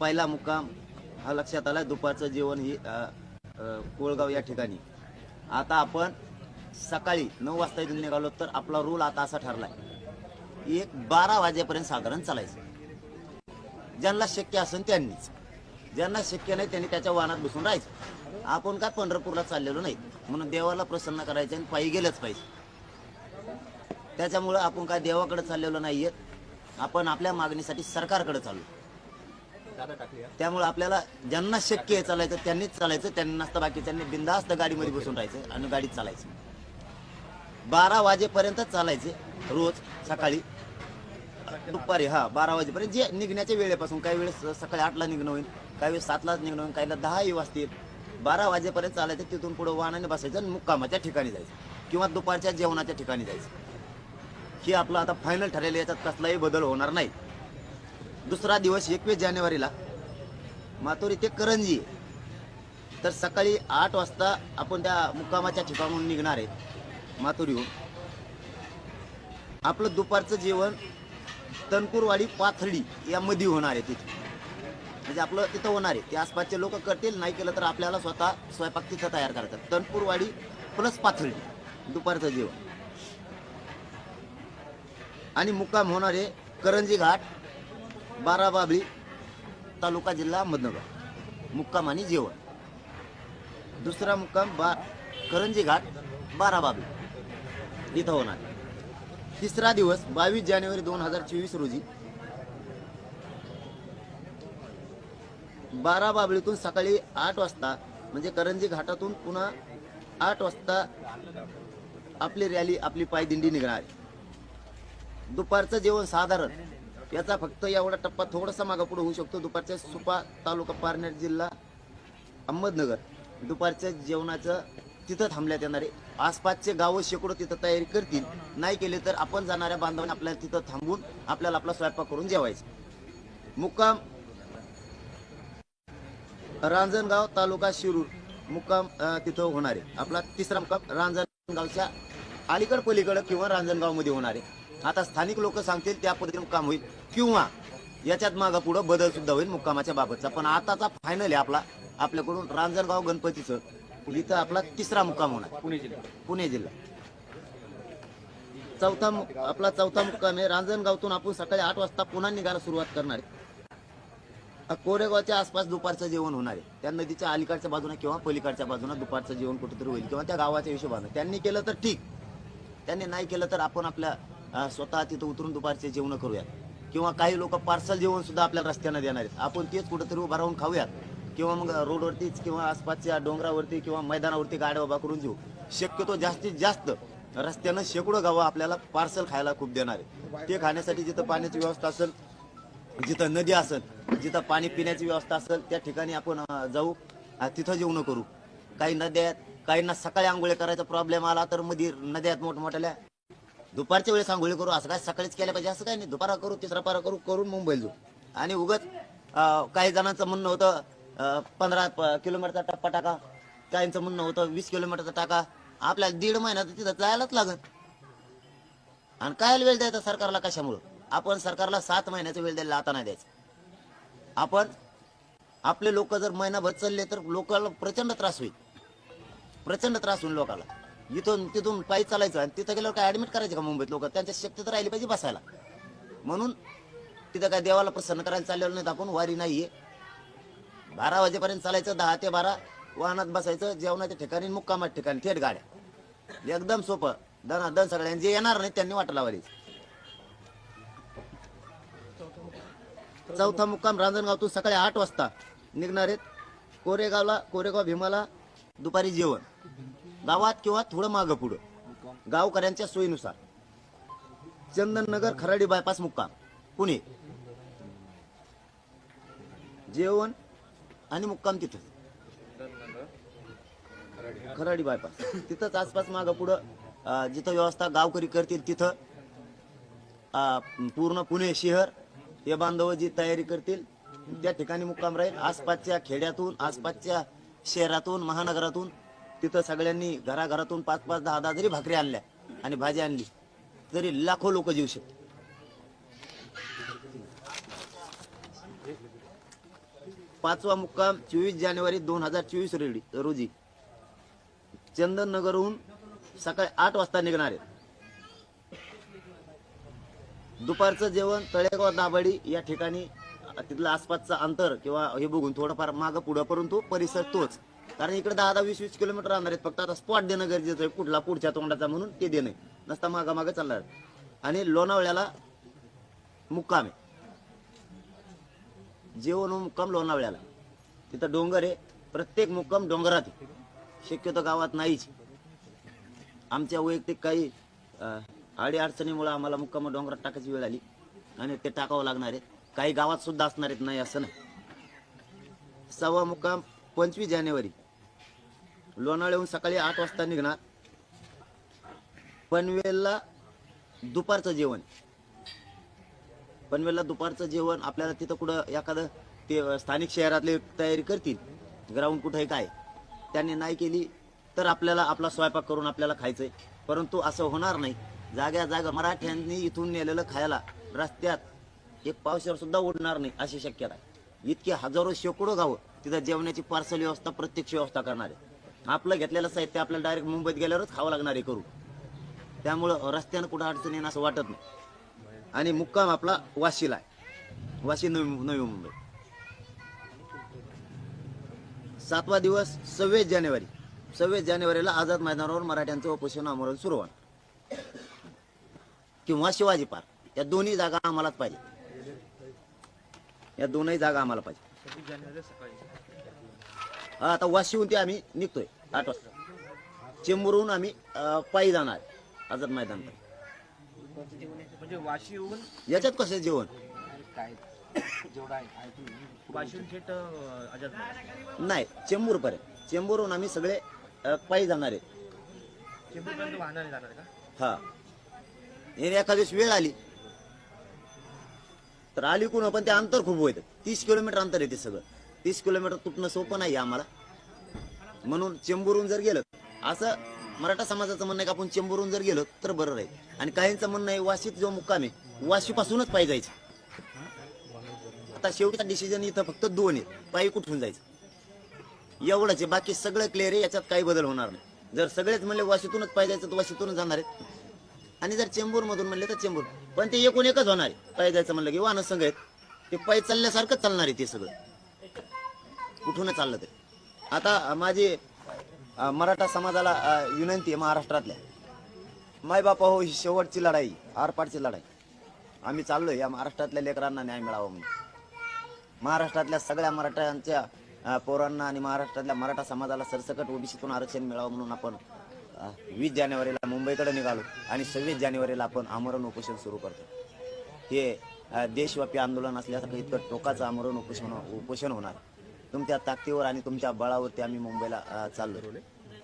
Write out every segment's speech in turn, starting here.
पहिला मुक्काम हा लक्षात आला दुपारचं जेवण ही कोळगाव या ठिकाणी. आता आपण सकाळी नऊ वाजता इथून निघालो तर आपला रूल आता असा ठरलाय. एक बारा वाजेपर्यंत साधारण चालायचं. ज्यांना शक्य असेल त्यांनीच. ज्यांना शक्य नाही त्यांनी त्याच्या वाहनात बसून राहायचं. आपण काय पंढरपूरला चाललेलो नाही. म्हणून देवाला प्रसन्न करायचं आणि पायी गेलंच पाहिजे. त्याच्यामुळं आपण काय देवाकडे चाललेलो नाहीये. आपण आपल्या मागणीसाठी सरकारकडे चालू त्यामुळे आपल्याला ज्यांना शक्य आहे चालायचं त्यांनीच चालायचं. त्यांनी नसतं बाकीच्यांनी बिंदास्त गाडीमध्ये बसून राहायचं आणि गाडीत चालायचं. बारा वाजेपर्यंत चालायचे रोज सकाळी. दुपारी हा बारा वाजेपर्यंत. जे निघण्याच्या वेळेपासून काही वेळेस सकाळी आठला निघणं होईल काही वेळेस सातला निघणं होईल काहीला दहाही वाजतील. बारा वाजेपर्यंत चालायचं तिथून पुढे वाहनाने बसायचं आणि मुक्कामाच्या ठिकाणी जायचं किंवा दुपारच्या जेवणाच्या ठिकाणी जायचं. हे आपलं आता फायनल ठरलेलं याच्यात कसलाही बदल होणार नाही. दुसरा दिवस एकवीस जानेवारीला. मातोरी ते करंजी. तर सकाळी आठ वाजता आपण त्या मुक्कामाच्या ठिकाणून निघणार आहे माथुरीहून आपलं दुपारचं जेवण तनपूरवाडी पाथर्डी यामध्ये होणार आहे तिथे. म्हणजे आपलं तिथं होणार आहे. ते आसपासचे लोक करतील नाही केलं तर आपल्याला स्वतः स्वयंपाक तिथं तयार करतात. तनपूरवाडी प्लस पाथर्डी दुपारचं जेवण. आणि मुक्काम होणार आहे करंजी घाट. बारा बाबळी तालुका जिल्हा अहमदनगर. मुक्काम आणि जेवण. दुसरा मुक्काम बा करंजी घाट बारा बाबळी. इथं होणार. तिसरा दिवस बावीस जानेवारी दोन हजार चोवीस रोजी. बारा बाबळीतून सकाळी आठ वाजता म्हणजे करंजी घाटातून पुन्हा आठ वाजता आपली रॅली आपली पायदिंडी निघणार दुपारचं जेवण साधारण याचा फक्त एवढा टप्पा थोडासा मागा पुढे होऊ शकतो. दुपारच्या सुपा तालुका पारनेर जिल्हा अहमदनगर. दुपारच्या जेवणाचं तिथं थांबल्यात येणार आहे. आसपासचे गावं शेकडो तिथं तयारी करतील. नाही केले तर आपण जाणाऱ्या बांधवांनी आपल्याला तिथं थांबून आपल्याला आपला स्वयंपाक करून जेवायचं. मुक्काम रांजणगाव तालुका शिरूर मुक्काम तिथं होणार आहे. आपला तिसरा मुक्काम रांजणगावच्या अलीकड पलीकडं किंवा रांजणगावमध्ये होणार आहे. आता स्थानिक लोक सांगतील त्या पद्धतीने मुक्काम होईल किंवा याच्यात मागं पुढं बदल सुद्धा होईल मुक्कामाच्या बाबतचा. पण आताचा फायनल आहे आपला. आपल्याकडून रांजणगाव गणपतीचं इथं आपला तिसरा मुक्काम होणार. पुणे जिल्हा. पुणे जिल्हा. चौथा आपला चौथा मुक्काम आहे. रांजणगावतून आपण सकाळी आठ वाजता पुन्हा निघायला सुरुवात करणार आहे. कोरेगावच्या आसपास दुपारचं जेवण होणार आहे. त्या नदीच्या अलीकडच्या बाजूने किंवा पलीकडच्या बाजूने दुपारचं जेवण कुठेतरी होईल किंवा त्या गावाच्या हिशोबानं. त्यांनी केलं तर ठीक. त्यांनी नाही केलं तर आपण आपल्या स्वतः तिथं उतरून दुपारचे जेवण करूयात. किंवा काही लोक पार्सल जेवण सुद्धा आपल्याला रस्त्यानं देणार आहेत. आपण तेच कुठंतरी उभा राहून खाऊयात. किंवा मग रोडवरतीच किंवा आसपासच्या डोंगरावरती किंवा मैदानावरती गाड्या उभा करून घेऊ. शक्यतो जास्तीत जास्त रस्त्यानं शेकडो गावं आपल्याला पार्सल खायला खूप देणार आहे ते खाण्यासाठी जिथं पाण्याची व्यवस्था असेल जिथं नदी असेल जिथं पाणी पिण्याची व्यवस्था असेल त्या ठिकाणी आपण जाऊ. तिथं जेवण करू. काही नद्या आहेत काहींना सकाळी आंघोळी करायचा प्रॉब्लेम आला तर मध्ये नद्या आहेत मोठमोठ्याल्या. दुपारच्या वेळेस आंघोळी करू असं काय सकाळीच केलं पाहिजे असं काय नाही. दुपारा करू तिसरा पारा करू करून मुंबईला जाऊ आणि उगत काही जणांचं म्हणणं होतं पंधरा प- किलोमीटरचा टप्पा टाका. काहींचं म्हणणं होतं वीस किलोमीटरचा टाका. आपल्याला दीड महिना तर तिथं जायलाच लागत. आणि काय वेळ द्यायचा सरकारला कशामुळं? आपण सरकारला सात महिन्याचा वेळ द्यायला आता नाही द्यायचा. आपण आपले लोक जर महिनाभर चालले तर लोकांना प्रचंड त्रास होईल. प्रचंड त्रास होईल लोकांना. इथून तिथून पायी चालायचं आणि तिथं गेल्यावर काय ऍडमिट करायचे का मुंबईत लोक? त्यांच्या शक्ती तर राहिली पाहिजे बसायला. म्हणून तिथं काय देवाला प्रसन्न करायला चाललेलं नाही आपण वारी नाहीये. बारा वाजेपर्यंत चालायचं दहा ते बारा वाहनात बसायचं जेवणाच्या ठिकाणी मुक्कामात ठिकाणी थेट गाड्या. एकदम सोपं. दना दन सगळ्यांनी जे येणार नाही त्यांनी वाट लावायची. चौथा मुक्काम रांजणगावतून सकाळी आठ वाजता निघणार आहेत. कोरेगावला कोरेगाव भीमाला दुपारी जेवण. गावात किंवा थोडं मागं पुढं. गावकऱ्यांच्या सोयीनुसार. चंदननगर खराडी बायपास मुक्काम. पुणे. जेवण आणि मुक्काम तिथं खराडी बायपास. तिथंच आसपास मागं पुढं जिथं व्यवस्था गावकरी करतील तिथं अं, पूर्ण पुणे शहर हे बांधव जी तयारी करतील त्या ठिकाणी मुक्काम राहील. आसपासच्या खेड्यातून आसपासच्या शहरातून महानगरातून तिथं सगळ्यांनी घराघरातून पाच पाच दहा दहा जरी भाकरी आणल्या आणि भाजी आणली तरी लाखो लोक जेऊ शकतात. पाचवा मुक्काम चोवीस जानेवारी दोन हजार चोवीस रोजी चंदननगरहून सकाळी आठ वाजता निघणार आहे दुपारचं जेवण तळेगाव दाभाडी या ठिकाणी तिथलं आसपासचं अंतर किंवा हे बघून थोडंफार मागं पुढं परंतु परिसर तोच. कारण इकडे दहा दहा वीस वीस किलोमीटर राहणार आहेत. फक्त आता स्पॉट देणं गरजेचं आहे. कुठला पुढच्या तोंडाचा म्हणून ते देणं नसता मागामागं चालणार. आणि लोणावळ्याला मुक्काम आहे. जेवण मुक्काम लोणावळ्याला. तिथं डोंगर आहे. प्रत्येक मुक्काम डोंगरात आहे. शक्यतो गावात नाहीच. आमच्या वैयक्तिक काही आडी अडचणीमुळे आम्हाला मुक्काम डोंगरात टाकायची वेळ आली. आणि ते टाकावं लागणार आहे. काही गावात सुद्धा असणार आहेत नाही असं नाही. सव्वा मुक्काम पंचवीस जानेवारी. लोणावळ्याहून सकाळी आठ वाजता निघणार. पनवेलला दुपारचं जेवण. पनवेलला दुपारचं जेवण आपल्याला तिथं कुठं एखादं ते स्थानिक शहरातले तयारी करतील. ग्राउंड कुठं आहे काय. त्यांनी नाही केली तर आपल्याला आपला स्वयंपाक करून आपल्याला खायचंय. परंतु असं होणार नाही. जाग्या जागा मराठ्यांनी इथून नेलेलं खायला रस्त्यात एक पावसावर सुद्धा उडणार नाही अशी शक्यता आहे. इतके हजारो शेकडो गावं तिथं जेवणाची पार्सल व्यवस्था प्रत्यक्ष व्यवस्था करणार. आहे आपलं घेतलेलं साहित्य आपल्याला डायरेक्ट मुंबईत गेल्यावरच खावं लागणार आहे करू त्यामुळं रस्त्यानं कुठं अडचण येणं असं वाटत नाही. आणि मुक्काम आपला वाशीला आहे. वाशी नवी नवी मुंबई. सातवा दिवस सव्वीस जानेवारी. सव्वीस जानेवारीला आझाद मैदानावर मराठ्यांचं उपोषण आमरण सुरू होणार. किंवा शिवाजी पार्क. या दोन्ही जागा आम्हालाच पाहिजे. या दोनही जागा आम्हाला पाहिजे. आता वाशीहून ते आम्ही निघतोय. आठ वाजता. चेंबूरहून आम्ही अं, पायी जाणार आझाद मैदान. म्हणजे वाशीहून? याच्यात कसं जेवण? आहे वाशीहून थेट अं, आझाद मैदान. नाही चेंबूर पर्यंत चेंबूरहून आम्ही सगळे अं, पायी जाणार आहे. चेंबूरपर्यंत वाहनाने जाणार का? हा. आणि वेळ आली. तर आली कोण? पण ते अंतर खूप होतं. तीस किलोमीटर अंतर आहे ते सगळं. तीस किलोमीटर तुटणं सोपं नाही आम्हाला. म्हणून चेंबूरहून जर गेलं असं मराठा समाजाचं म्हणणं आहे का आपण चेंबूरहून जर गेलो तर बरं राहील. आणि काहींचं म्हणणं आहे वाशीत जो मुक्काम आहे वाशीपासूनच पायी जायचं. आता शेवटचा डिसिजन इथं फक्त दोन आहे पायी कुठून जायचं? एवढंच आहे. बाकी सगळं क्लिअर आहे याच्यात काही बदल होणार नाही. जर सगळेच म्हणले वाशीतूनच पायी जायचं तर वाशीतूनच जाणार आहेत. आणि जर चेंबूर मधून म्हणले तर चेंबूर. पण ते एकूण एकच होणार आहे. पायी जायचं म्हणलं की वाहन संघ आहेत. ते पायी चालल्यासारखंच चालणार आहे ते सगळं. कुठूनच चाललं ते. आता माझी मराठा समाजाला विनंती आहे महाराष्ट्रातल्या. मायबापा हो ही शेवटची लढाई आरपारची लढाई. आम्ही चाललो या महाराष्ट्रातल्या लेकरांना न्याय मिळावा म्हणून. महाराष्ट्रातल्या सगळ्या मराठ्यांच्या पोरांना आणि महाराष्ट्रातल्या मराठा समाजाला सरसकट ओबीसीतून आरक्षण मिळावं म्हणून आपण वीस जानेवारीला मुंबईकडे निघालो आणि सव्वीस जानेवारीला आपण आमरण उपोषण सुरू करतो. हे देशव्यापी आंदोलन असल्यासारखं इतकं टोकाचं आमरण उपोषण उपोषण होणार. तुमच्या ताकदीवर आणि तुमच्या बळावरती आम्ही मुंबईला चाललो.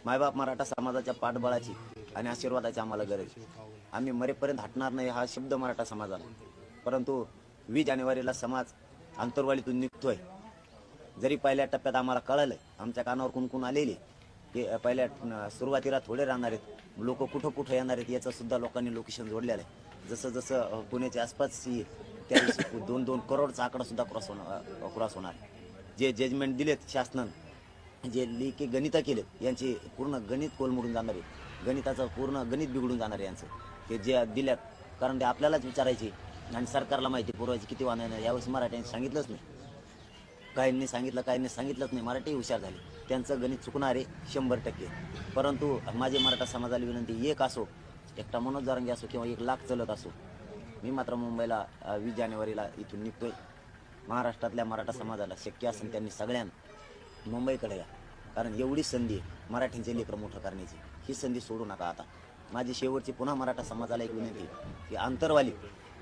मायबाप मराठा समाजाच्या पाठबळाची आणि आशीर्वादाची आम्हाला गरज आहे. आम्ही मरेपर्यंत हटणार नाही हा शब्द मराठा समाजाला. परंतु वीस जानेवारीला समाज अंतरवालीतून निघतोय. जरी पहिल्या टप्प्यात आम्हाला कळालं आमच्या कानावर कुणकुण आलेली की पहिल्या सुरुवातीला थोडे राहणार आहेत. लोक कुठं कुठं येणार आहेत याचं सुद्धा लोकांनी लोकेशन जोडलेलं आहे. जसं जसं पुण्याच्या आसपास त्या दोन दोन करोडचा आकडा सुद्धा क्रॉस होणार क्रॉस होणार जे जजमेंट दिलेत शासनानं जे लेखी गणिता केलेत यांची पूर्ण गणित कोलमडून जाणार आहे गणिताचं पूर्ण गणित बिघडून जाणार आहे यांचं. ते जे दिल्यात कारण ते आपल्यालाच विचारायचे आणि सरकारला माहिती पुरवायची किती वाहन यावेळेस मराठ्यांनी सांगितलंच नाही. काहींनी सांगितलं काहींनी सांगितलंच नाही. मराठी हुशार झाले. त्यांचं गणित चुकणार आहे शंभर टक्के. परंतु माझे मराठा समाजाला विनंती एक असो एकटा मनोज जारंगी असो किंवा एक लाख चलत असो मी मात्र मुंबईला वीस जानेवारीला इथून निघतोय. महाराष्ट्रातल्या मराठा समाजाला शक्य असेल त्यांनी सगळ्यांना मुंबईकडे या. कारण एवढी संधी आहे लेकरं मोठं करण्याची ही संधी सोडू नका आता. माझी शेवटची पुन्हा मराठा समाजाला एक विनंती की आंतरवाली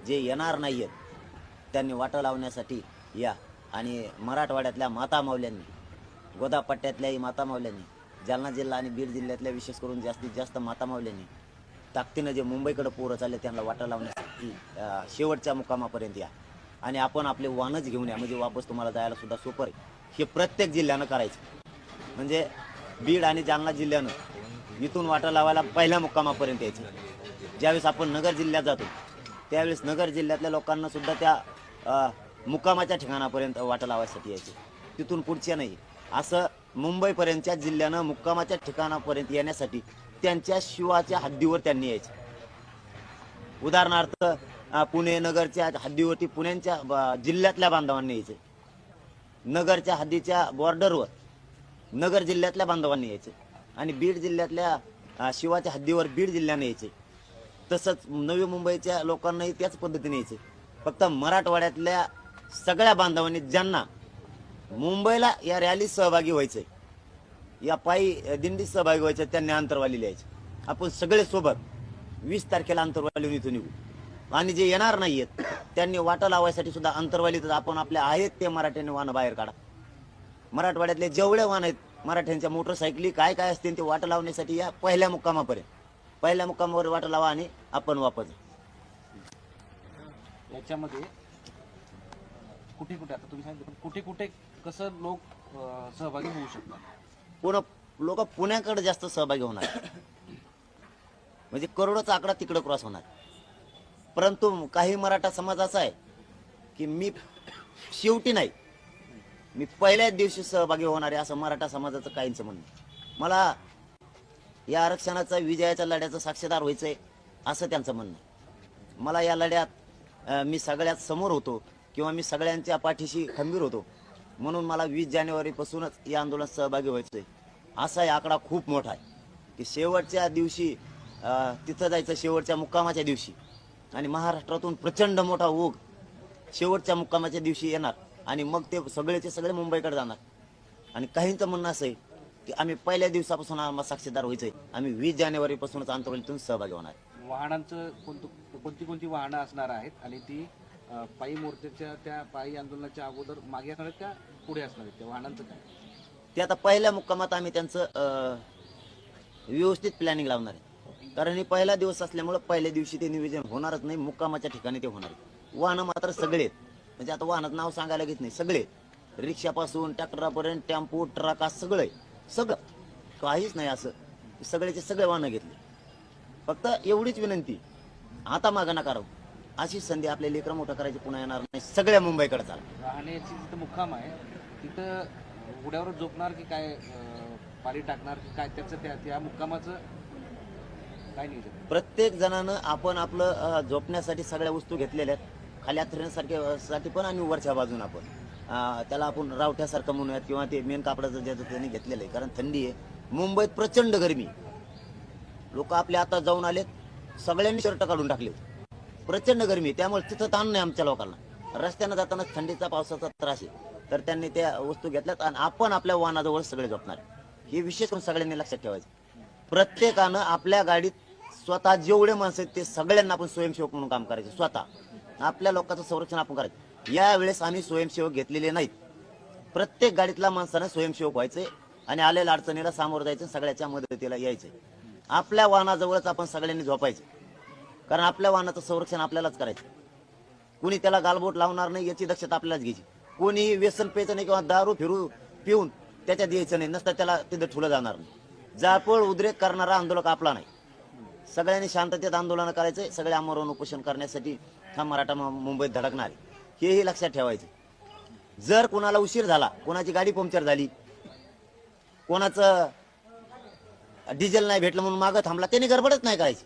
जे येणार नाही आहेत त्यांनी वाटा लावण्यासाठी या. आणि मराठवाड्यातल्या माता मावल्यांनी गोदापट्ट्यातल्याही माता मावल्यांनी जालना जिल्हा आणि बीड जिल्ह्यातल्या विशेष करून जास्तीत जास्त माता मावल्यांनी ताकदीनं जे मुंबईकडे पोरं चालले त्यांना वाटा लावण्यासाठी शेवटच्या मुकामापर्यंत या. आणि आपण आपले वाहनच घेऊन या. म्हणजे वापस तुम्हाला जायला सुद्धा सोपं आहे. हे प्रत्येक जिल्ह्यानं करायचं. म्हणजे बीड आणि जालना जिल्ह्यानं इथून वाटा लावायला पहिल्या मुक्कामापर्यंत यायचं. ज्यावेळेस आपण नगर जिल्ह्यात जातो त्यावेळेस नगर जिल्ह्यातल्या लोकांना सुद्धा त्या अं, मुक्कामाच्या ठिकाणापर्यंत वाटा लावायसाठी यायचे. तिथून पुढच्या नाही. असं मुंबईपर्यंतच्या जिल्ह्यानं मुक्कामाच्या ठिकाणापर्यंत येण्यासाठी त्यांच्या शिवाच्या हद्दीवर त्यांनी यायचे. उदाहरणार्थ पुणे नगरच्या हद्दीवरती पुण्यांच्या जिल्ह्यातल्या बांधवांनी यायचे. नगरच्या हद्दीच्या बॉर्डरवर नगर जिल्ह्यातल्या बांधवांनी यायचे. आणि बीड जिल्ह्यातल्या शिवाच्या हद्दीवर बीड जिल्ह्याने यायचे. तसंच नवी मुंबईच्या लोकांनाही त्याच पद्धतीने यायचे. फक्त मराठवाड्यातल्या सगळ्या बांधवांनी ज्यांना मुंबईला या रॅलीत सहभागी व्हायचे या पायी दिंडीत सहभागी व्हायचे त्यांनी अंतरवाली लिहायचे आपण सगळे सोबत वीस तारखेला अंतरवालीहून इथून निघू. आणि जे येणार नाहीयेत त्यांनी वाटा लावायसाठी सुद्धा अंतरवालीत आपण आपल्या आहेत ते मराठ्यांनी वाहनं बाहेर काढा. मराठवाड्यातले जेवढे वाहन आहेत मराठ्यांच्या मोटरसायकली काय काय असतील ते वाटा लावण्यासाठी या पहिल्या मुक्कामापर्यंत. पहिल्या मुक्कामावर वाटा लावा आणि आपण वापस याच्यामध्ये कुठे कुठे आता तुम्ही सांगितलं कुठे कुठे कसं लोक सहभागी होऊ शकतात? पूर्ण लोक पुण्याकडे जास्त सहभागी होणार. म्हणजे करोडोचा आकडा तिकडे क्रॉस होणार. परंतु काही मराठा समाज असा आहे की मी शेवटी नाही मी पहिल्याच दिवशी सहभागी होणार आहे असं मराठा समाजाचं काहींचं म्हणणं आहे. मला या आरक्षणाचा विजयाच्या लढ्याचं साक्षीदार व्हायचंय असं त्यांचं म्हणणं मला या लढ्यात मी सगळ्यात समोर होतो किंवा मी सगळ्यांच्या पाठीशी खंबीर होतो म्हणून मला वीस जानेवारीपासूनच या आंदोलनात सहभागी व्हायचंय असा आकडा खूप मोठा आहे की शेवटच्या दिवशी तिथं जायचं शेवटच्या मुक्कामाच्या दिवशी आणि महाराष्ट्रातून प्रचंड मोठा ओघ शेवटच्या मुक्कामाच्या दिवशी येणार. आणि मग ते सगळेचे सगळे मुंबईकडे जाणार. आणि काहींचं म्हणणं असं आहे की आम्ही पहिल्या दिवसापासून आम्हाला साक्षीदार व्हायचंय. आम्ही वीस जानेवारीपासूनच आंदोलनातून सहभागी होणार. वाहनांचं कोणतं कोणती कोणती वाहनं असणार आहेत आणि ती अं, पायी मोर्चाच्या त्या पायी आंदोलनाच्या अगोदर मागे असणार आहेत का पुढे असणार आहेत? त्या वाहनांचं काय? ते आता पहिल्या मुक्कामात आम्ही त्यांचं अं, व्यवस्थित प्लॅनिंग लावणार आहे. कारण हे पहिला दिवस असल्यामुळं पहिल्या दिवशी ते नियोजन होणारच नाही मुक्कामाच्या ठिकाणी ते होणार वाहनं मात्र सगळे आहेत. म्हणजे आता वाहनाचं नाव सांगायला घेत नाही सगळे रिक्षापासून ट्रॅक्टरापर्यंत टेम्पो ट्रक सगळं आहे. सगळं. काहीच नाही असं. सगळेचे सगळे वाहनं घेतले. फक्त एवढीच विनंती आता मागं नका राहू. अशी संधी आपल्या लेकरं मोठं करायची पुन्हा येणार नाही. सगळ्या मुंबईकडे चाल. राहण्याची जिथं मुक्काम आहे तिथं उड्यावर झोपणार की काय पाणी टाकणार की काय त्याचं त्या मुक्कामाचं काय नियोजन प्रत्येक जणानं आपण आपलं अ, झोपण्यासाठी सगळ्या वस्तू घेतलेल्या आहेत. खाली अंथरण्यासारखे साठी पण आणि वरच्या बाजून आपण. अ, त्याला आपण रावठ्यासारखं म्हणूयात किंवा ते मेन कापडाचं ज्याचं त्यांनी घेतलेलं आहे. कारण थंडी आहे. मुंबईत प्रचंड गरमी लोक आपले आता जाऊन आलेत. सगळ्यांनी शर्ट काढून टाकले प्रचंड गरमी आहे. त्यामुळे तिथं ताण नाही आमच्या लोकांना. रस्त्यानं जाताना थंडीचा पावसाचा त्रास आहे. तर त्यांनी त्या वस्तू घेतल्यात आणि आपण आपल्या वाहनाजवळ सगळे झोपणार हे विशेष करून सगळ्यांनी लक्षात ठेवायचं. प्रत्येकानं आपल्या गाडीत स्वतः जेवढे माणसं आहेत ते सगळ्यांना आपण स्वयंसेवक म्हणून काम करायचे स्वतः. आपल्या लोकांचं संरक्षण आपण करायचं. यावेळेस आम्ही स्वयंसेवक घेतलेले नाहीत. प्रत्येक गाडीतल्या माणसानं स्वयंसेवक व्हायचे आणि आलेल्या अडचणीला सामोरं जायचं सगळ्याच्या मदतीला यायचे. आपल्या वाहनाजवळच आपण सगळ्यांनी झोपायचं. कारण आपल्या वाहनाचं संरक्षण आपल्यालाच करायचं. कोणी त्याला गालबोट लावणार नाही याची दक्षता आपल्यालाच घ्यायची. कोणी व्यसन प्यायचं नाही किंवा दारू फिरू पिऊन त्याच्यात यायचं नाही नसता त्याला तिथं ठुलं जाणार नाही. जाळपोळ उद्रेक करणारा आंदोलक आपला नाही. सगळ्यांनी शांततेत आंदोलन करायचं सगळे आमरण उपोषण करण्यासाठी हा मराठा मुंबईत धडकणार हेही लक्षात ठेवायचं. जर कोणाला उशीर झाला कोणाची गाडी पंक्चर झाली कोणाचं डिझेल नाही भेटलं म्हणून मागं थांबला त्याने गडबडच नाही करायची.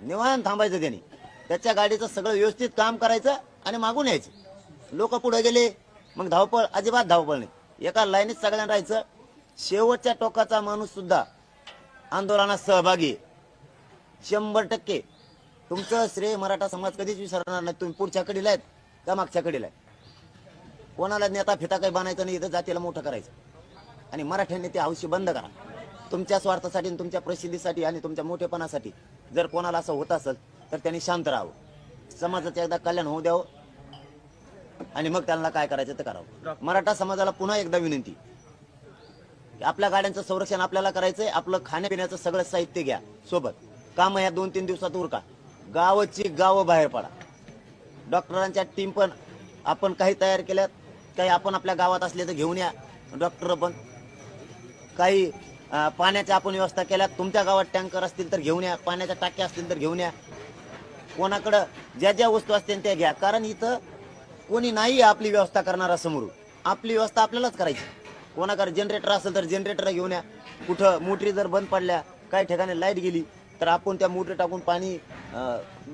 निवान थांबायचं त्याने. त्याच्या गाडीचं सगळं व्यवस्थित काम करायचं आणि मागून यायचं. लोक पुढे गेले मग धावपळ अजिबात धावपळ नाही. एका लाईनीत सगळ्यांना राहायचं. शेवटच्या टोकाचा माणूस सुद्धा आंदोलनात सहभागी आहे. शंभर टक्के. तुमचं श्रेय मराठा समाज कधीच विसरणार नाही. तुम्ही पुढच्या कडीला आहेत का मागच्या कडीला आहे कोणाला नेता फिता काही बनायचं नाही इथं जातीला मोठं करायचं. आणि मराठ्यांनी ते हौशी बंद करा. तुमच्या स्वार्थासाठी आणि तुमच्या प्रसिद्धीसाठी आणि तुमच्या मोठेपणासाठी जर कोणाला असं होत असेल तर त्यांनी शांत राहावं. समाजाचं एकदा कल्याण होऊ द्यावं. आणि मग त्यांना काय करायचं ते करावं. मराठा समाजाला पुन्हा एकदा विनंती. आपल्या गाड्यांचं संरक्षण आपल्याला करायचंय. आपलं खाण्यापिण्याचं सगळं साहित्य घ्या. सोबत. काम ह्या दोन तीन दिवसात उरका. गावाची गावं बाहेर पडा. डॉक्टरांच्या टीम पण आपण काही तयार केल्यात काही आपण आपल्या गावात असले तर घेऊन या डॉक्टर पण. काही पाण्याच्या आपण व्यवस्था केल्या तुमच्या गावात टँकर असतील तर घेऊन या पाण्याच्या टाक्या असतील तर घेऊन या. कोणाकडं ज्या ज्या वस्तू असतील त्या घ्या. कारण इथं कोणी नाही आहे आपली व्यवस्था करणारा समोर आपली व्यवस्था आपल्यालाच करायची. कोणाकडे जनरेटर असेल तर जनरेटर घेऊन या. कुठं मोटरी जर बंद पडल्या काही ठिकाणी लाइट गेली तर आपण त्या मोटर टाकून पाणी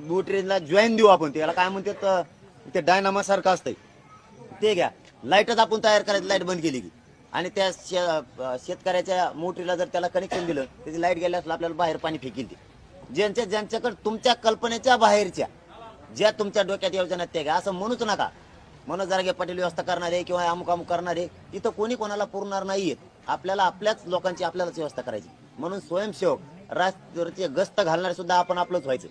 मोटरीला जॉईन देऊ आपण. त्याला काय म्हणतात ते डायनामा सारखं असतंय. ते घ्या. लाईटच आपण तयार करायची लाइट बंद केली की. आणि त्या शे- शेतकऱ्याच्या मोटरीला जर त्याला कनेक्शन दिलं त्याची लाइट गेल्यास आपल्याला बाहेर पाणी फेकील ते. ज्यांच्या ज्यांच्याकडे तुमच्या कल्पनेच्या बाहेरच्या ज्या तुमच्या डोक्यात योजना आहेत त्या घ्या. असं म्हणूच नका. मनोज जारगे पाटील व्यवस्था करणारे किंवा अमुक अमुक करणारे इथं कोणी कोणाला पुरणार नाहीयेत आपल्याला आपल्याच लोकांची आपल्यालाच व्यवस्था करायची. म्हणून स्वयंसेवक राष्ट्रीय गस्त घालणारे सुद्धा आपण आपलंच व्हायचं.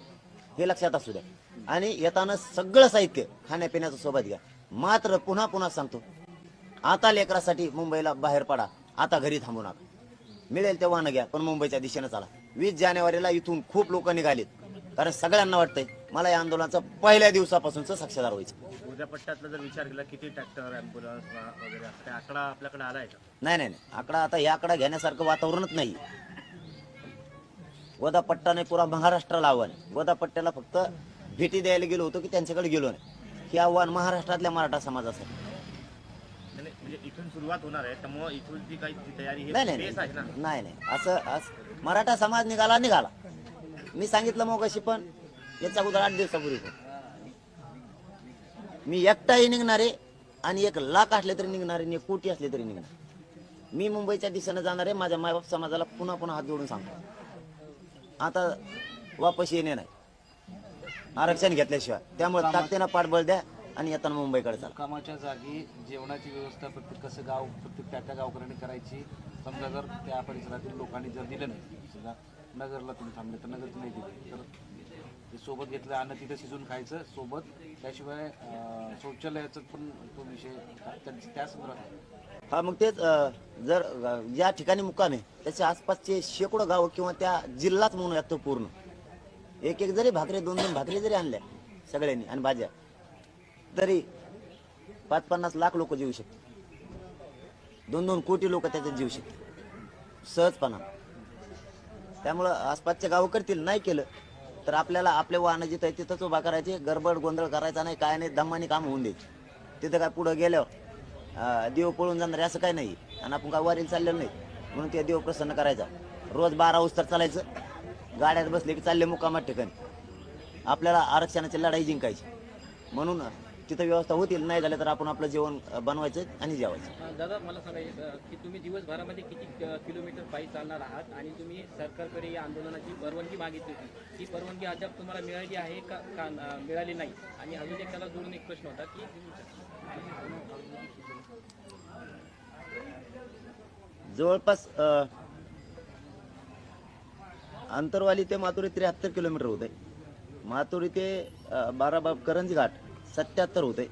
हे लक्षात असू द्या. आणि येताना सगळं साहित्य खाण्यापिण्याचं सोबत घ्या. मात्र पुन्हा पुन्हा सांगतो आता लेकरासाठी मुंबईला बाहेर पडा. आता घरी थांबू नका. मिळेल तेव्हा न घ्या पण मुंबईच्या दिशेनं चाला. वीस जानेवारीला इथून खूप लोक निघालेत. कारण सगळ्यांना वाटतंय मला या आंदोलनाचं पहिल्या दिवसापासूनच साक्षीदार व्हायचं. उद्या पट्ट्यातला जर विचार केला किती ट्रॅक्टर अँब्युलन्स वगैरे आकडा आपल्याकडे आला आहे का? नाही नाही नाही. आकडा आता या आकडा घेण्यासारखं वातावरणच नाही. गोदा पट्टा नाही पुरा महाराष्ट्राला आव्हान आहे गोदा पट्ट्याला फक्त भेटी द्यायला गेलो होतो की त्यांच्याकडे गेलो नाही. हे आव्हान महाराष्ट्रातल्या मराठा समाजासाठी. नाही, नाही, असं असं. मराठा समाज निघाला निघाला. मी सांगितलं मग अशी पण याच्या अगोदर आठ दिवसापूर्वी मी एकटाही निघणारे आणि एक लाख असले तरी निघणारे आणि एक कोटी असले तरी निघणार मी मुंबईच्या दिशेनं जाणारे माझ्या मायबाप समाजाला पुन्हा पुन्हा हात जोडून सांगतो. आता वापस येणे नाही. आरक्षण घेतल्याशिवाय. त्यामुळे ताकदीनं पाठबळ द्या आणि येताना मुंबईकडे चला. कामाच्या जागी जेवणाची व्यवस्था प्रत्येक कसं गाव प्रत्येक त्या त्या गावकऱ्यांनी करायची. समजा जर त्या परिसरातील लोकांनी जर दिलं नाही समजा नगरला तुम्ही थांबले तर नगर नाही दिले तर ते सोबत घेतलं अन्न तिथं शिजून खायचं सोबत. त्याशिवाय शौचालयाचं पण तो विषय त्या- संदर्भात आहे. हा मग तेच जर या ठिकाणी मुक्काम आहे त्याच्या आसपासचे शेकडो गाव किंवा त्या जिल्हाच म्हणूयात तो पूर्ण. एक एक जरी भाकरी दोन दोन भाकरी जरी आणल्या सगळ्यांनी आणि भाज्या तरी पाच पन्नास लाख लोक जीव शकते दोन दोन कोटी लोक त्याच्यात जीव शकते सहजपणा. त्यामुळं आसपासच्या गावं करतील नाही केलं तर आपल्याला आपले वाहनं जिथं आहे तिथंच उभा करायचे गडबड गोंधळ करायचा नाही काय नाही दमानी काम होऊन द्यायचे. तिथं काय पुढं गेल्यावर देव पळून जाणार आहे असं काय नाही. आणि आपण काय वारीला चाललेलं नाही म्हणून ते देव प्रसन्न करायचा. रोज बारा उस्तर चालायचं गाड्यात बसले की चालले मुकामात ठिकाणी. आपल्याला आरक्षणाची लढाई जिंकायची. म्हणून तिथं व्यवस्था होतील नाही झालं तर आपण आपलं जेवण बनवायचं आणि जेवायचं. दादा मला सांगायचं की तुम्ही दिवसभरामध्ये किती किलोमीटर पायी चालणार आहात आणि तुम्ही सरकारकडे या आंदोलनाची परवानगी मागितली होती. ती परवानगी अद्याप तुम्हाला मिळाली आहे का का अ, मिळाली नाही? आणि अजून एक त्याला जोडून एक प्रश्न होता की जवळपास अ, अंतरवाली ते माथुरी त्र्याहत्तर किलोमीटर होते माथुरी ते अ, बाराबाब करंज घाट. सत्याहत्तर होते.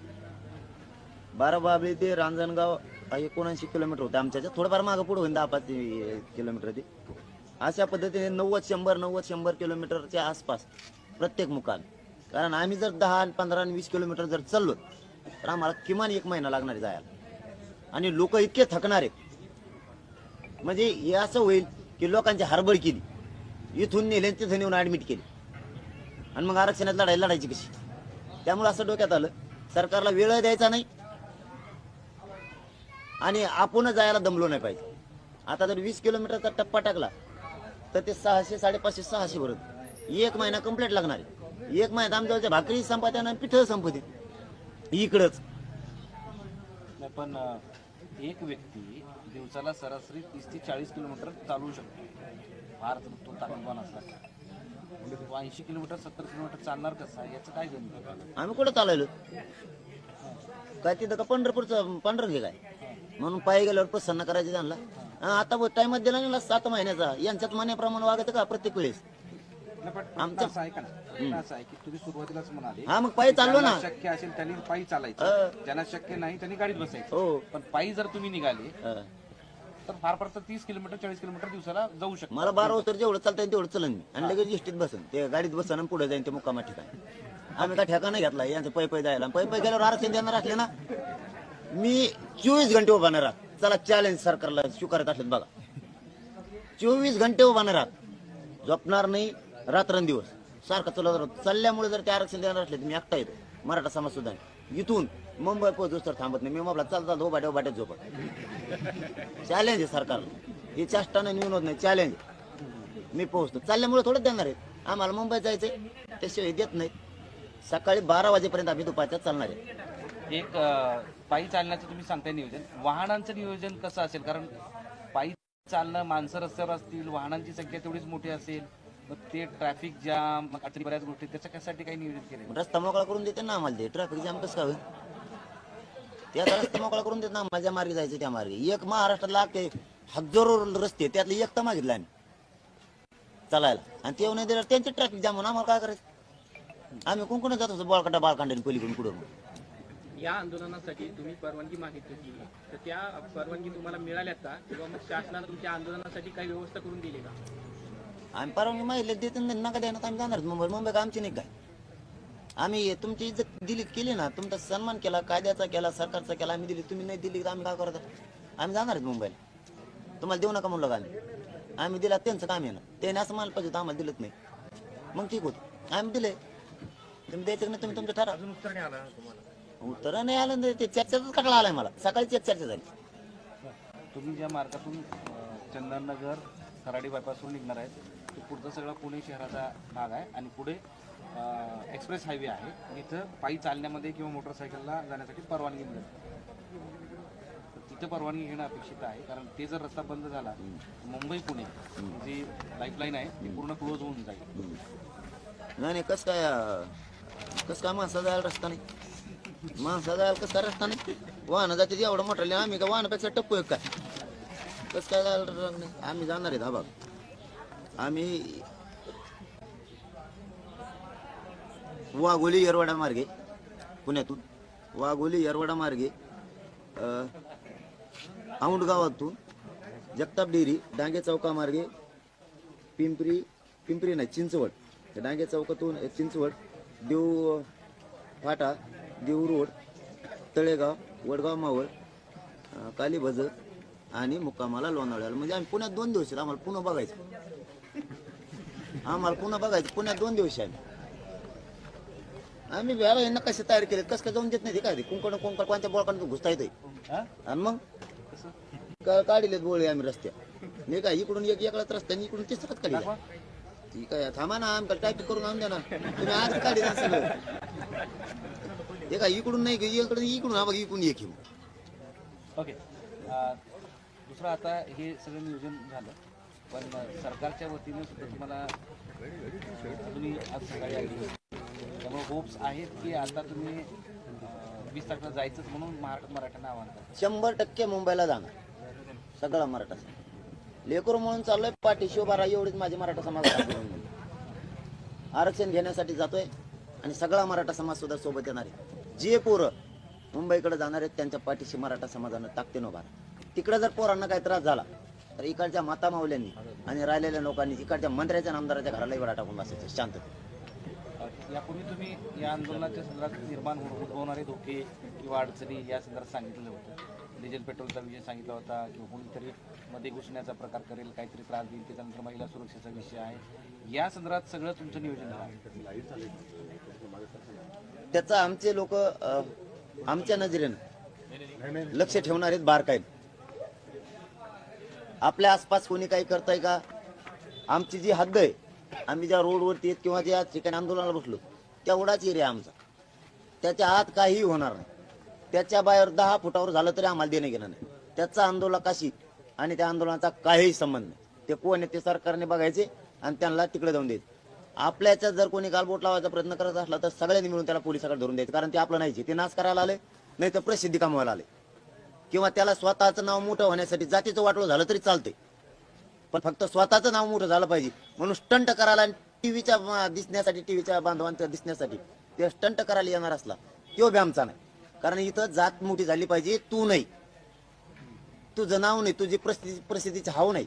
बाराबाबी ते रांजणगाव एकोणऐंशी किलोमीटर होते आमच्या थोडंफार मागं पुढे होईल दहा पाच किलोमीटर ते अशा पद्धतीने नव्वद शंभर नव्वद शंभर किलोमीटरच्या आसपास प्रत्येक मुकाम कारण आम्ही जर दहा आणि पंधरा आणि वीस किलोमीटर जर चाललो तर आम्हाला किमान एक महिना लागणार आहे जायला. आणि लोक इतके थकणार आहेत. म्हणजे हे असं होईल की लोकांची हरबळ केली. इथून नेले तिथं नेऊन ॲडमिट केली. आणि मग आरक्षणात लढाई लढायची कशी? त्यामुळे असं डोक्यात आलं. सरकारला वेळ द्यायचा नाही. आणि आपण जायला दमलो नाही पाहिजे. आता जर वीस किलोमीटरचा टप्पा टाकला तर ते सहाशे साडेपाचशे सहाशे भरत. एक महिना कंप्लीट लागणार आहे. एक महिना आमच्या भाकरी संपात्या आणि पिठ संपते इकडंच. पण एक व्यक्ती दिवसाला सरासरी तीस ते चाळीस किलोमीटर चालवू शकतो. फार तो ताकदवान असला. तो ऐंशी किलोमीटर सत्तर किलोमीटर चालणार कसा याचं काय गणित आम्ही कुठं चालवलो काय तिथं का पंढरपूरचं पंढर घे काय? म्हणून पायी गेल्यावर प्रसन्न करायचं त्यांना. हा, आता टाइमात दिला ना सात महिन्याचा यांच्यात महिन्याप्रमाणे वागत का प्रत्येक वेळेस? नाही, आमचं- असं आहे का ना असा आहे की तुम्ही सुरुवातीलाच म्हणाले हा मग पायी चाललो ना. ज्यांना शक्य असेल त्यांनी पायी चालायचं. ज्यांना शक्य नाही त्यांनी गाडीत बसायचं. हो. पण पायी जर तुम्ही निघाले हा. तर फार फार तर तीस किलोमीटर चाळीस किलोमीटर दिवसाला जाऊ शकतो. मला बारा वाजता जेवढं चालतं तेवढं चलन मी. आणि लगेच इष्टीत बसन. ते गाडीत बसन आणि पुढे जाईन ते मुक्कामा ठिकाणी. आम्ही काय ठेका नाही घेतला यांचं पै पै जायला. पै पै गेल्यावर आरक्षण देणार असले ना मी चोवीस घंटे उभा नाही राहत. चला चॅलेंज सरकारला स्वीकारत असलेत बघा. चोवीस घंटे उभा नाही राहत. झोपणार नाही रात्रंदिवस. सारखं चला चालल्यामुळे जर ते आरक्षण देणार असले तर मी एकटा येतो. मराठा समाज सुद्धा इथून मुंबई पोहोचू तर थांबत नाही. मी म्हटलं चालता दो बाट्या बाट्यात झोपत चॅलेंज आहे सरकारला हे चेष्टानं निवून होत नाही. चॅलेंज मी पोहोचतो. चालल्यामुळे थोडं देणार आहे. आम्हाला मुंबईत जायचंय. त्याशिवाय देत नाही. सकाळी बारा वाजेपर्यंत आम्ही दुपारच्या चालणार आहे. एक अं, पायी चालण्याचं तुम्ही सांगताय नियोजन. वाहनांचं नियोजन कसं असेल? कारण पायी चालणं माणसं रस्त्यावर असतील वाहनांची संख्या तेवढीच मोठी असेल मग ते ट्रॅफिक जाम अडचणी बऱ्याच गोष्टी त्याच्या कशासाठी काही नियोजन केले रस्ता मोकळा करून देते ना आम्हाला ते. ट्रॅफिक जाम कसं काय होईल? ते आता रस्ता मोकळा करून देत ना ज्या मार्गे जायचं त्या मार्गे. एक महाराष्ट्रात लागते हजारो रस्ते त्यातले एक तर मागितला आम्ही. चालायला. आणि ते नाही दिलं त्यांचे ट्रॅफिक जाम म्हणून आम्हाला काय करायचं? आम्ही कोण जात होतो बाळकाटा बाळकांडे पलीकडून कुठं या आंदोलनासाठी तुम्ही परवानगी मागितली होती. तर त्या परवानगी तुम्हाला मिळाल्यात का? किंवा मग शासनानं तुमच्या आंदोलनासाठी काही व्यवस्था करून दिली का? आम्ही परवानगी मागितली देत नका द्या आम्ही जाणार मुंबई मुंबई का आमची नाही काय? आम्ही तुमची इज्जत दिली केली ना. तुमचा सन्मान केला कायद्याचा केला सरकारचा केला आम्ही दिली तुम्ही नाही दिली तर आम्ही काय करत? आम्ही जाणार आहेत मुंबईला. तुम्हाला देऊ नका म्हणलं का आम्ही? आम्ही दिला त्यांचं काम आहे ना. त्याने असं मानलं पाहिजे आम्हाला दिलंच नाही. मग ठीक होतं. आम्ही दिले. तुम्ही द्यायचं नाही तुम्ही तुमचं ठरा उत्तर नाही आलं तुम्हाला? उत्तर नाही आलं ना ते चर्चेचाच कटला आलाय मला. सकाळीच एक चर्चा झाली. तुम्ही ज्या मार्गातून चंदननगर खराडी बायपासवरून निघणार आहेत तो पुढचा सगळा पुणे शहराचा भाग आहे आणि पुढे एक्सप्रेस हायवे आहे. इथं पायी चालण्यामध्ये किंवा मोटरसायकलला जाण्यासाठी परवानगी मिळत तर तिथं परवानगी घेणं अपेक्षित आहे. कारण ते जर रस्ता बंद झाला मुंबई पुणे जी लाईफलाईन आहे ती पूर्ण क्लोज होऊन जाईल. नाही नाही कसं काय कसं काय माणसा जायला रस्ता नाही? माणसा जायला कसं काय रस्ता नाही? वाहनं जाते एवढं मोठं आम्ही का वाहनापेक्षा टप्पू एक काय? कसं काय जायला नाही? आम्ही जाणार आहेत हा भाग. आम्ही वाघोली येरवाडा मार्गे पुण्यातून. वाघोली येरवाडा मार्गे औंड गावातून जगताप डेरी डांगे चौका मार्गे पिंपरी पिंपरी नाही चिंचवड. डांगे चौकातून चिंचवड देऊ फाटा देऊ रोड तळेगाव वडगाव मावळ अ, कालीभज आणि मुक्कामाला लोणावळ्याला. म्हणजे आम्ही पुण्यात दोन दिवस आहेत आम्हाला पुन्हा बघायचं. आम्हाला पुन्हा बघायचं पुण्यात दोन दिवस आहे आम्ही आम्ही बिहार यांना कसे तयार केले? कसं काय जाऊन देत नाही ते काय ते? कुंकण कुंकण कोणत्या बोळकांना घुसता येते हा? आणि मग? काढलेत बोळे आम्ही रस्त्या नाही काय इकडून एक एकलाच रस्ता आणि इकडून तिसराच काढला. ठीक आहे थांबा ना आमच्या टायपिंग करून आणून द्या ना. तुम्ही आज काढी ना सगळं ते काय इकडून नाही इकडून इकडून हा बघ इकडून एक येऊ ओके. दुसरं आता हे सगळं नियोजन झालं. पण सरकारच्या वतीने सुद्धा तुम्हाला तुम्ही आज सकाळी आली त्यामुळे होप्स आहेत की आता तुम्ही वीस तारखेला जायचंच म्हणून महाराष्ट्र मराठ्यांना आव्हान शंभर टक्के मुंबईला जाणार. सगळा मराठा समाज लेकरू म्हणून चाललोय पाठीशी उभा राहा एवढीच माझी मराठा समाज आरक्षण घेण्यासाठी जातोय आणि सगळा मराठा समाज सुद्धा सोबत येणार आहे. जे पोरं मुंबईकडे जाणार आहेत त्यांच्या पाठीशी मराठा समाजानं ताकदीनं उभा तिकडे जर पोरांना काही त्रास झाला तर इकडच्या माता माऊल्यांनी आणि राहिलेल्या लोकांनी इकडच्या मंत्र्याच्या आमदाराच्या घराला एवढा टाकून बसायचं. शांत यापूर्वी तुम्ही या आंदोलनाच्या संदर्भात निर्माण उद्भवणारे धोके किंवा अडचणी या संदर्भात सांगितलं होतं. डिझेल पेट्रोलचा विषय सांगितला होता किंवा कोणीतरी मध्ये घुसण्याचा प्रकार करेल काहीतरी त्रास देईल त्याच्यानंतर महिला सुरक्षेचा विषय आहे. या संदर्भात सगळं तुमचं नियोजन आहे. त्याचा आमचे लोक आमच्या नजरेनं लक्ष ठेवणार आहेत बारकाईन. आपल्या आसपास कोणी काही करताय का? आमची जी हद्द आहे आम्ही ज्या रोडवरती आहेत किंवा ज्या ठिकाणी आंदोलनाला बसलो तेवढाच एरिया आमचा. त्याच्या आत काहीही होणार नाही. त्याच्या बाहेर दहा फुटावर झालं तरी आम्हाला देणं घेणं नाही. त्याचा आंदोलकाशी आणि त्या आंदोलनाचा काहीही संबंध नाही. ते कोण आहे ते सरकारने बघायचे आणि त्यांना तिकडे जाऊन द्यायचे. आपल्याच्या जर कोणी गालबोट लावायचा प्रयत्न करत असला तर सगळ्यांनी मिळून त्याला पोलिसाकडे धरून द्यायचं. कारण ते आपलं नाहीचे ते नाश करायला आले नाही तर प्रसिद्धी कमवायला आले. किंवा त्याला स्वतःचं नाव मोठं होण्यासाठी जातीचं वाटलं झालं तरी चालतंय. पण फक्त स्वतःचं नाव मोठं झालं पाहिजे. म्हणून स्टंट करायला आणि टीव्हीच्या दिसण्यासाठी टीव्हीच्या बांधवांच्या दिसण्यासाठी ते स्टंट करायला येणार असला तो बी आमचा नाही. कारण इथं जात मोठी झाली पाहिजे तू नाही. तुझं नाव नाही तुझी प्रसिद्धी प्रसिद्धीची हाव नाही.